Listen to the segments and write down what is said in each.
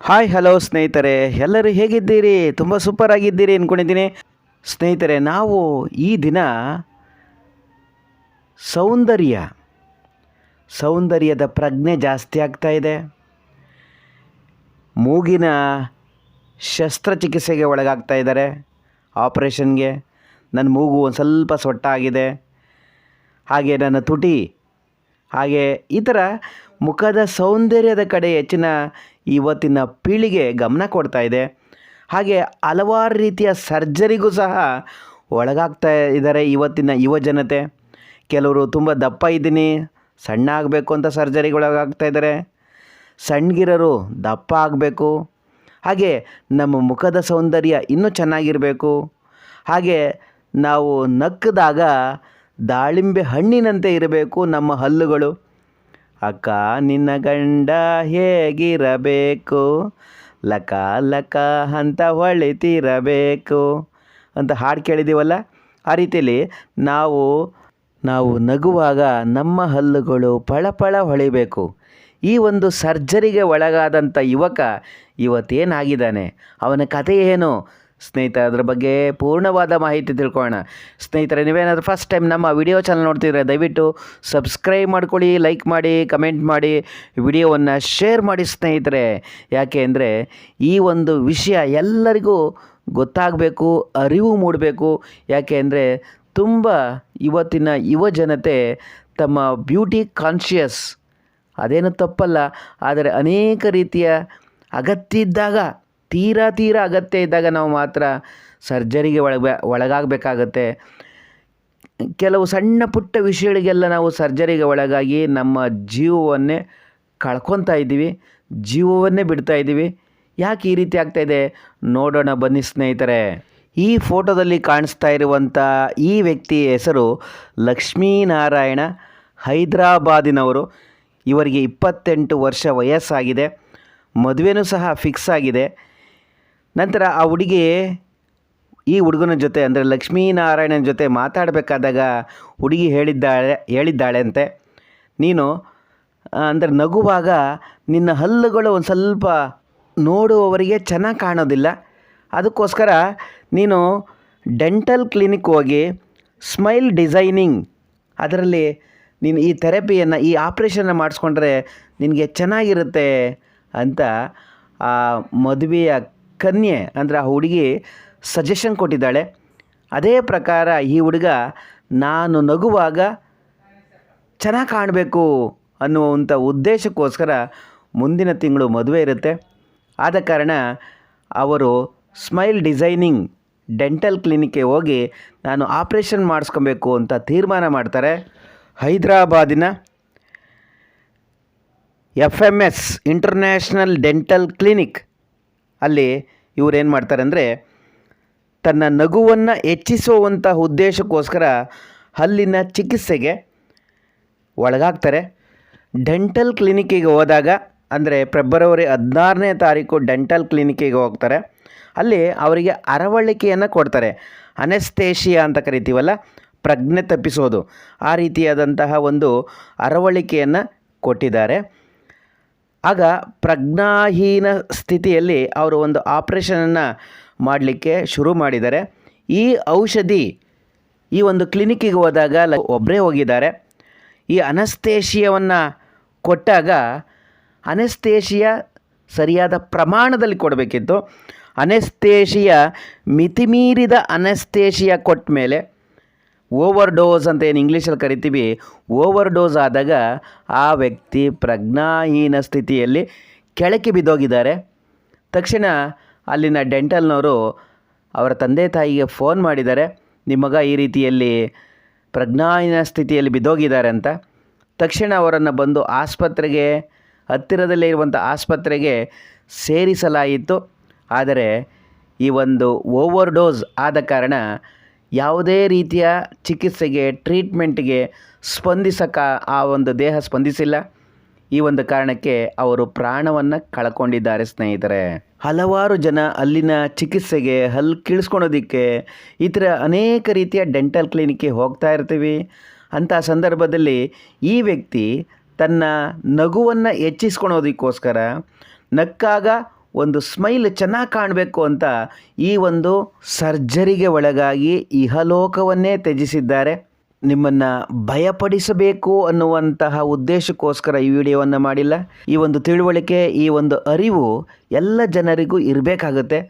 Hi hello ಸ್ನೇಹಿತರೆ. ಎಲ್ಲರೂ ಹೇಗಿದ್ದೀರಿ? ತುಂಬ ಸೂಪರ್ ಆಗಿದ್ದೀರಿ ಅಂದ್ಕೊಂಡಿದ್ದೀನಿ ಸ್ನೇಹಿತರೆ, ನಾವು ಈ ದಿನ ಸೌಂದರ್ಯ, ಸೌಂದರ್ಯದ ಪ್ರಜ್ಞೆ ಜಾಸ್ತಿ ಆಗ್ತಾ ಇದೆ. ಮೂಗಿನ ಶಸ್ತ್ರಚಿಕಿತ್ಸೆಗೆ ಒಳಗಾಗ್ತಾ ಇದ್ದಾರೆ. ಆಪ್ರೇಷನ್ಗೆ ನನ್ನ ಮೂಗು ಒಂದು ಸ್ವಲ್ಪ ಸೊಟ್ಟ ಆಗಿದೆ ಹಾಗೆ ನನ್ನ ತುಟಿ, ಹಾಗೆ ಈ ಥರ ಮುಖದ ಸೌಂದರ್ಯದ ಕಡೆ ಹೆಚ್ಚಿನ ಇವತ್ತಿನ ಪೀಳಿಗೆ ಗಮನ ಕೊಡ್ತಾ ಇದೆ. ಹಾಗೆ ಹಲವಾರು ರೀತಿಯ ಸರ್ಜರಿಗೂ ಸಹ ಒಳಗಾಗ್ತಾ ಇದ್ದಾರೆ ಇವತ್ತಿನ ಯುವ ಜನತೆ. ಕೆಲವರು ತುಂಬ ದಪ್ಪ ಇದ್ದೀನಿ, ಸಣ್ಣ ಆಗಬೇಕು ಅಂತ ಸರ್ಜರಿಗೆ ಒಳಗಾಗ್ತಾ ಇದ್ದಾರೆ. ಸಣ್ಣಗಿರೋರು ದಪ್ಪ ಆಗಬೇಕು. ಹಾಗೆ ನಮ್ಮ ಮುಖದ ಸೌಂದರ್ಯ ಇನ್ನೂ ಚೆನ್ನಾಗಿರಬೇಕು. ಹಾಗೆ ನಾವು ನಕ್ಕದಾಗ ದಾಳಿಂಬೆ ಹಣ್ಣಿನಂತೆ ಇರಬೇಕು ನಮ್ಮ ಹಲ್ಲುಗಳು. ಅಕ್ಕ, ನಿನ್ನ ಗಂಡ ಹೇಗಿರಬೇಕು? ಲಕ ಲಕ ಅಂತ ಹೊಳಿತಿರಬೇಕು. ಅಂತ ಹಾಡು ಕೇಳಿದ್ದೀವಲ್ಲ ಆ ರೀತಿಯಲ್ಲಿ ನಾವು ನಾವು ನಗುವಾಗ ನಮ್ಮ ಹಲ್ಲುಗಳು ಪಳಪಳ ಹೊಳಿಬೇಕು. ಈ ಒಂದು ಸರ್ಜರಿಗೆ ಒಳಗಾದಂಥ ಯುವಕ ಇವತ್ತೇನಾಗಿದ್ದಾನೆ? ಅವನ ಕಥೆ ಏನು? ಸ್ನೇಹಿತರೆ, ಅದರ ಬಗ್ಗೆ ಪೂರ್ಣವಾದ ಮಾಹಿತಿ ತಿಳ್ಕೊಳ್ಳೋಣ. ಸ್ನೇಹಿತರೆ, ನೀವೇನಾದರೂ ಫಸ್ಟ್ ಟೈಮ್ ನಮ್ಮ ವಿಡಿಯೋ ಚಾನಲ್ ನೋಡ್ತಿದ್ರೆ ದಯವಿಟ್ಟು ಸಬ್ಸ್ಕ್ರೈಬ್ ಮಾಡ್ಕೊಳ್ಳಿ ಲೈಕ್ ಮಾಡಿ ಕಮೆಂಟ್ ಮಾಡಿ, ವಿಡಿಯೋವನ್ನು ಶೇರ್ ಮಾಡಿ ಸ್ನೇಹಿತರೆ. ಯಾಕೆ ಅಂದರೆ ಈ ಒಂದು ವಿಷಯ ಎಲ್ಲರಿಗೂ ಗೊತ್ತಾಗಬೇಕು, ಅರಿವು ಮೂಡಬೇಕು. ಯಾಕೆ ಅಂದರೆ ತುಂಬ ಇವತ್ತಿನ ಯುವ ಜನತೆ ತಮ್ಮ ಬ್ಯೂಟಿ ಕಾನ್ಷಿಯಸ್ ಅದೇನು ತಪ್ಪಲ್ಲ, ಆದರೆ ಅನೇಕ ರೀತಿಯ ಅಗತ್ಯ ಇದ್ದಾಗ ತೀರಾ ತೀರಾ ಅಗತ್ಯ ಇದ್ದಾಗ ನಾವು ಮಾತ್ರ ಸರ್ಜರಿಗೆ ಒಳಗ ಒಳಗಾಗಬೇಕಾಗತ್ತೆ. ಕೆಲವು ಸಣ್ಣ ಪುಟ್ಟ ವಿಷಯಗಳಿಗೆಲ್ಲ ನಾವು ಸರ್ಜರಿಗೆ ಒಳಗಾಗಿ ನಮ್ಮ ಜೀವವನ್ನೇ ಕಳ್ಕೊತಾ ಇದ್ದೀವಿ, ಜೀವವನ್ನೇ ಬಿಡ್ತಾ ಇದ್ದೀವಿ. ಯಾಕೆ ಈ ರೀತಿ ಆಗ್ತಾ ಇದೆ? ನೋಡೋಣ, ಬನ್ನಿ ಸ್ನೇಹಿತರೆ. ಈ ಫೋಟೋದಲ್ಲಿ ಕಾಣಿಸ್ತಾ ಇರುವಂಥ ಈ ವ್ಯಕ್ತಿಯ ಹೆಸರು ಲಕ್ಷ್ಮೀನಾರಾಯಣ ಹೈದರಾಬಾದಿನವರು. ಇವರಿಗೆ ಇಪ್ಪತ್ತೆಂಟು ವರ್ಷ ವಯಸ್ಸಾಗಿದೆ. ಮದುವೆನೂ ಸಹ ಫಿಕ್ಸ್ ಆಗಿದೆ. ನಂತರ ಆ ಹುಡುಗಿ ಈ ಹುಡುಗನ ಜೊತೆ, ಅಂದರೆ ಲಕ್ಷ್ಮೀನಾರಾಯಣನ ಜೊತೆ ಮಾತಾಡಬೇಕಾದಾಗ ಹುಡುಗಿ ಹೇಳಿದ್ದಾಳೆ ಹೇಳಿದ್ದಾಳೆ ಅಂತೆ ನೀನು ಅಂದರೆ ನಗುವಾಗ ನಿನ್ನ ಹಲ್ಲುಗಳು ಒಂದು ಸ್ವಲ್ಪ ನೋಡುವವರಿಗೆ ಚೆನ್ನಾಗಿ ಕಾಣೋದಿಲ್ಲ. ಅದಕ್ಕೋಸ್ಕರ ನೀನು ಡೆಂಟಲ್ ಕ್ಲಿನಿಕ್ ಹೋಗಿ ಸ್ಮೈಲ್ ಡಿಸೈನಿಂಗ್, ಅದರಲ್ಲಿ ನೀನು ಈ ಥೆರಪಿಯನ್ನು, ಈ ಆಪ್ರೇಷನ್ನ ಮಾಡಿಸ್ಕೊಂಡ್ರೆ ನಿನಗೆ ಚೆನ್ನಾಗಿರುತ್ತೆ ಅಂತ ಆ ಮದುವೆಯ ಕನ್ಯೆ ಅಂದರೆ ಆ ಹುಡುಗಿ ಸಜೆಷನ್ ಕೊಟ್ಟಿದ್ದಾಳೆ. ಅದೇ ಪ್ರಕಾರ ಈ ಹುಡುಗ ನಾನು ನಗುವಾಗ ಚೆನ್ನಾಗಿ ಕಾಣಬೇಕು ಅನ್ನುವಂಥ ಉದ್ದೇಶಕ್ಕೋಸ್ಕರ ಮುಂದಿನ ತಿಂಗಳು ಮದುವೆ ಇರುತ್ತೆ. ಆದ ಕಾರಣ ಅವರು ಸ್ಮೈಲ್ ಡಿಸೈನಿಂಗ್ ಡೆಂಟಲ್ ಕ್ಲಿನಿಕ್ಗೆ ಹೋಗಿ ನಾನು ಆಪ್ರೇಷನ್ ಮಾಡಿಸ್ಕೊಬೇಕು ಅಂತ ತೀರ್ಮಾನ ಮಾಡ್ತಾರೆ. ಹೈದರಾಬಾದಿನ F M S international dental clinic ಅಲ್ಲಿ ಇವರೇನು ಮಾಡ್ತಾರೆ ಅಂದರೆ ತನ್ನ ನಗುವನ್ನು ಹೆಚ್ಚಿಸುವಂಥ ಉದ್ದೇಶಕ್ಕೋಸ್ಕರ ಹಲ್ಲಿನ ಚಿಕಿತ್ಸೆಗೆ ಒಳಗಾಗ್ತಾರೆ. ಡೆಂಟಲ್ ಕ್ಲಿನಿಕ್ಕಿಗೆ ಹೋದಾಗ, ಅಂದರೆ ಫೆಬ್ರವರಿ ಹದಿನಾರನೇ ತಾರೀಕು ಡೆಂಟಲ್ ಕ್ಲಿನಿಕ್ಕಿಗೆ ಹೋಗ್ತಾರೆ. ಅಲ್ಲಿ ಅವರಿಗೆ ಅರವಳಿಕೆಯನ್ನು ಕೊಡ್ತಾರೆ. ಅನೆಸ್ತೇಷಿಯಾ ಅಂತ ಕರಿತೀವಲ್ಲ, ಪ್ರಜ್ಞೆ ತಪ್ಪಿಸೋದು. ಆ ರೀತಿಯಾದಂತಹ ಒಂದು ಅರವಳಿಕೆಯನ್ನು ಕೊಟ್ಟಿದ್ದಾರೆ. ಆಗ ಪ್ರಜ್ಞಾಹೀನ ಸ್ಥಿತಿಯಲ್ಲಿ ಅವರು ಒಂದು ಆಪ್ರೇಷನನ್ನು ಮಾಡಲಿಕ್ಕೆ ಶುರು ಮಾಡಿದ್ದಾರೆ. ಈ ಔಷಧಿ ಈ ಒಂದು ಕ್ಲಿನಿಕ್ಕಿಗೆ ಹೋದಾಗ ಒಬ್ಬರೇ ಹೋಗಿದ್ದಾರೆ. ಈ ಅನಸ್ತೇಷಿಯವನ್ನು ಕೊಟ್ಟಾಗ ಅನಸ್ತೇಷಿಯ ಸರಿಯಾದ ಪ್ರಮಾಣದಲ್ಲಿ ಕೊಡಬೇಕಿತ್ತು. ಅನೆಸ್ತೇಶಿಯ ಮಿತಿಮೀರಿದ ಅನಸ್ತೇಷಿಯ ಕೊಟ್ಟ ಮೇಲೆ ಓವರ್ ಡೋಸ್ ಅಂತ ಏನು ಇಂಗ್ಲೀಷಲ್ಲಿ ಕರಿತೀವಿ? ಓವರ್ ಡೋಸ್ ಆದಾಗ ಆ ವ್ಯಕ್ತಿ ಪ್ರಜ್ಞಾಹೀನ ಸ್ಥಿತಿಯಲ್ಲಿ ಕೆಳಕ್ಕೆ ಬಿದ್ದೋಗಿದ್ದಾರೆ. ತಕ್ಷಣ ಅಲ್ಲಿನ ಡೆಂಟಲ್ನವರು ಅವರ ತಂದೆ ತಾಯಿಗೆ ಫೋನ್ ಮಾಡಿದ್ದಾರೆ. ನಿಮ್ಮ ಮಗ ಈ ರೀತಿಯಲ್ಲಿ ಪ್ರಜ್ಞಾಹೀನ ಸ್ಥಿತಿಯಲ್ಲಿ ಬಿದ್ದೋಗಿದ್ದಾರೆ ಅಂತ. ತಕ್ಷಣ ಅವರನ್ನು ಬಂದು ಆಸ್ಪತ್ರೆಗೆ, ಹತ್ತಿರದಲ್ಲೇ ಇರುವಂಥ ಆಸ್ಪತ್ರೆಗೆ ಸೇರಿಸಲಾಯಿತು. ಆದರೆ ಈ ಒಂದು ಓವರ್ ಡೋಸ್ ಆದ ಕಾರಣ ಯಾವುದೇ ರೀತಿಯ ಚಿಕಿತ್ಸೆಗೆ, ಟ್ರೀಟ್ಮೆಂಟ್ಗೆ ಸ್ಪಂದಿಸಕ ಆ ಒಂದು ದೇಹ ಸ್ಪಂದಿಸಿಲ್ಲ. ಈ ಒಂದು ಕಾರಣಕ್ಕೆ ಅವರು ಪ್ರಾಣವನ್ನು ಕಳ್ಕೊಂಡಿದ್ದಾರೆ ಸ್ನೇಹಿತರೆ. ಹಲವಾರು ಜನ ಅಲ್ಲಿನ ಚಿಕಿತ್ಸೆಗೆ ಹಲ್ ಕೀಳಿಸ್ಕೊಳೋದಕ್ಕೆ ಈ ಥರ ಅನೇಕ ರೀತಿಯ ಡೆಂಟಲ್ ಕ್ಲಿನಿಕ್ಗೆ ಹೋಗ್ತಾ ಇರ್ತೀವಿ. ಅಂಥ ಸಂದರ್ಭದಲ್ಲಿ ಈ ವ್ಯಕ್ತಿ ತನ್ನ ನಗುವನ್ನು ಹೆಚ್ಚಿಸ್ಕೊಳೋದಕ್ಕೋಸ್ಕರ ನಕ್ಕಾಗ ಒಂದು ಸ್ಮೈಲ್ ಚೆನ್ನಾಗಿ ಕಾಣಬೇಕು ಅಂತ ಈ ಒಂದು ಸರ್ಜರಿಗೆ ಒಳಗಾಗಿ ಇಹಲೋಕವನ್ನೇ ತ್ಯಜಿಸಿದ್ದಾರೆ. ನಿಮ್ಮನ್ನು ಭಯಪಡಿಸಬೇಕು ಅನ್ನುವಂತಹ ಉದ್ದೇಶಕ್ಕೋಸ್ಕರ ಈ ವಿಡಿಯೋವನ್ನು ಮಾಡಿಲ್ಲ. ಈ ಒಂದು ತಿಳುವಳಿಕೆ, ಈ ಒಂದು ಅರಿವು ಎಲ್ಲ ಜನರಿಗೂ ಇರಬೇಕಾಗುತ್ತೆ.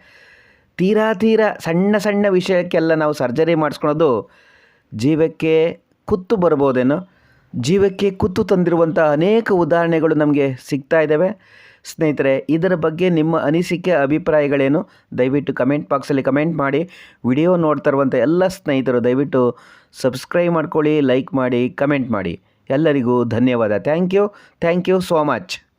ತೀರಾ ತೀರಾ ಸಣ್ಣ ಸಣ್ಣ ವಿಷಯಕ್ಕೆಲ್ಲ ನಾವು ಸರ್ಜರಿ ಮಾಡಿಸ್ಕೊಳೋದು ಜೀವಕ್ಕೆ ಕುತ್ತು ಬರ್ಬೋದೇನೋ? ಜೀವಕ್ಕೆ ಕುತ್ತು ತಂದಿರುವಂಥ ಅನೇಕ ಉದಾಹರಣೆಗಳು ನಮಗೆ ಸಿಗ್ತಾ ಇದ್ದಾವೆ ಸ್ನೇಹಿತರೆ, ಇದರ ಬಗ್ಗೆ ನಿಮ್ಮ ಅನಿಸಿಕೆ, ಅಭಿಪ್ರಾಯಗಳೇನು? ದಯವಿಟ್ಟು ಕಮೆಂಟ್ ಬಾಕ್ಸಲ್ಲಿ ಕಮೆಂಟ್ ಮಾಡಿ. ವಿಡಿಯೋ ನೋಡ್ತಾ ಇರುವಂಥ ಎಲ್ಲ ಸ್ನೇಹಿತರು, ದಯವಿಟ್ಟು ಸಬ್ಸ್ಕ್ರೈಬ್ ಮಾಡ್ಕೊಳ್ಳಿ, ಲೈಕ್ ಮಾಡಿ, ಕಮೆಂಟ್ ಮಾಡಿ. ಎಲ್ಲರಿಗೂ ಧನ್ಯವಾದ. Thank you. Thank you so much.